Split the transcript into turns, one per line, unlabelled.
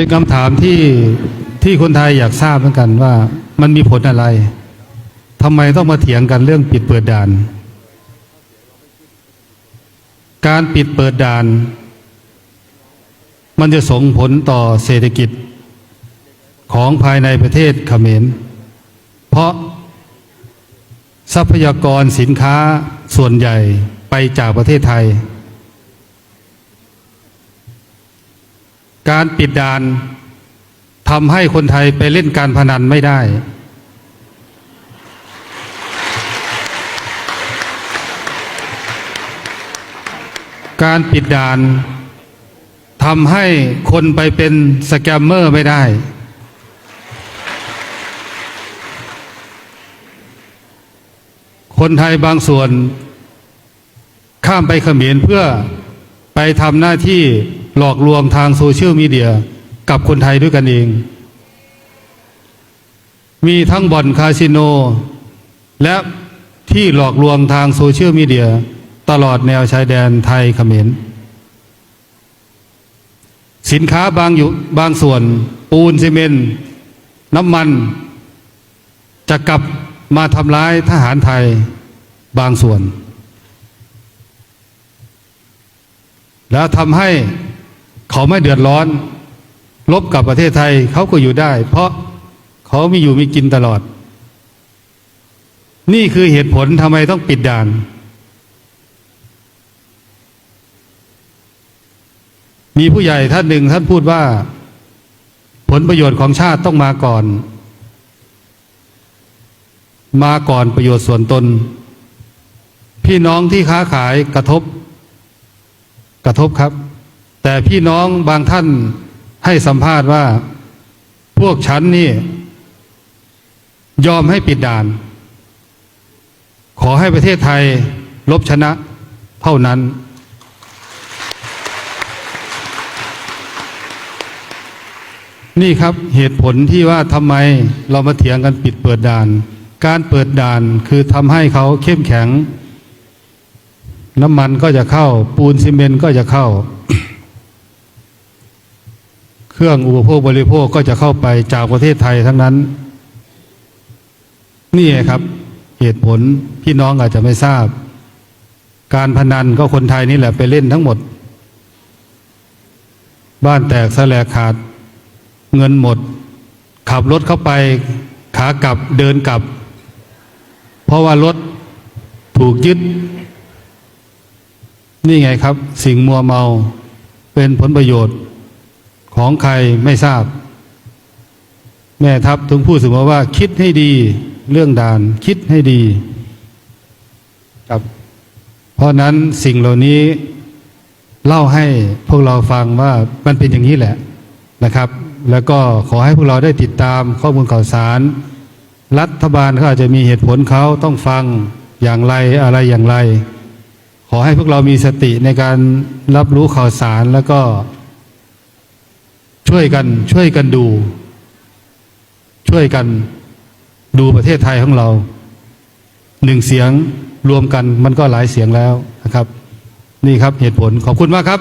เป็นคำถามที่ที่คนไทยอยากทราบเหมือนกันว่า มันมีผลอะไรทำไมต้องมาเถียงกันเรื่องปิดเปิดด่าน การปิดเปิดด่าน มันจะส่งผลต่อเศรษฐกิจของภายในประเทศเขมร เพราะทรัพยากรสินค้าส่วนใหญ่ไปจากประเทศไทย การปิดด่านทำให้คนไทยไปเล่นการพนันไม่ได้ การปิดด่านทำให้คนไปเป็นสแกมเมอร์ไม่ได้ คนไทยบางส่วน ข้ามไปเขมรเพื่อไปทำหน้าที่หลอกลวงทางโซเชียลมีเดียกับคนไทยด้วยกันเอง มีทั้งบ่อนคาสิโน และที่หลอกลวงทางโซเชียลมีเดียตลอดแนวชายแดนไทยเขมร สินค้าบางอยู่บางส่วน ปูนซีเมนต์น้ำมัน จะกลับมาทำร้ายทหารไทยบางส่วน แล้วทำให้ เขาไม่เดือดร้อน ลบกับประเทศไทยเขาก็อยู่ได้ เพราะเขามีอยู่มีกินตลอด นี่คือเหตุผลทำไมต้องปิดด่าน มีผู้ใหญ่ท่านหนึ่งท่านพูดว่า ผลประโยชน์ของชาติต้องมาก่อน มาก่อนประโยชน์ส่วนตน พี่น้องที่ค้าขายกระทบ กระทบครับ แต่พี่น้องบางท่านให้สัมภาษณ์ว่า พวกฉันนี่ ยอมให้ปิดด่าน ขอให้ประเทศไทยลบชนะเท่านั้น นี่ครับเหตุผลที่ว่าทำไมเรามาเถียงกันปิดเปิดด่าน การเปิดด่านคือทำให้เขาเข้มแข็ง น้ำมันก็จะเข้า ปูนซีเมนต์ก็จะเข้า เครื่องอุปโภคบริโภคก็จะเข้าไปจากประเทศไทยทั้งนั้น นี่ไงครับ เหตุผลพี่น้องอาจจะไม่ทราบ การพนันก็คนไทยนี่แหละไปเล่นทั้งหมด บ้านแตกสแลกขาด เงินหมด ขับรถเข้าไป ขากลับเดินกลับ เพราะว่ารถถูกยึด นี่ไงครับ สิ่งมัวเมาเป็นผลประโยชน์ ของใครไม่ทราบ แม่ทัพถึงพูดเสมอว่า คิดให้ดีเรื่องด่าน คิดให้ดีครับเพราะนั้นสิ่งเหล่านี้เล่าให้พวกเราฟังว่ามันเป็นอย่างนี้แหละนะครับ แล้วก็ขอให้พวกเราได้ติดตามข้อมูลข่าวสาร รัฐบาลเขาอาจจะมีเหตุผลเขาต้องฟังอย่างไรอะไรอย่างไร ขอให้พวกเรามีสติในการรับรู้ข่าวสารแล้วก็ ช่วยกันช่วยกันดู ช่วยกันดูประเทศไทยของเราหนึ่งเสียงรวมกันมันก็หลายเสียงแล้วนะครับ นี่ครับเหตุผลขอบคุณมากครับ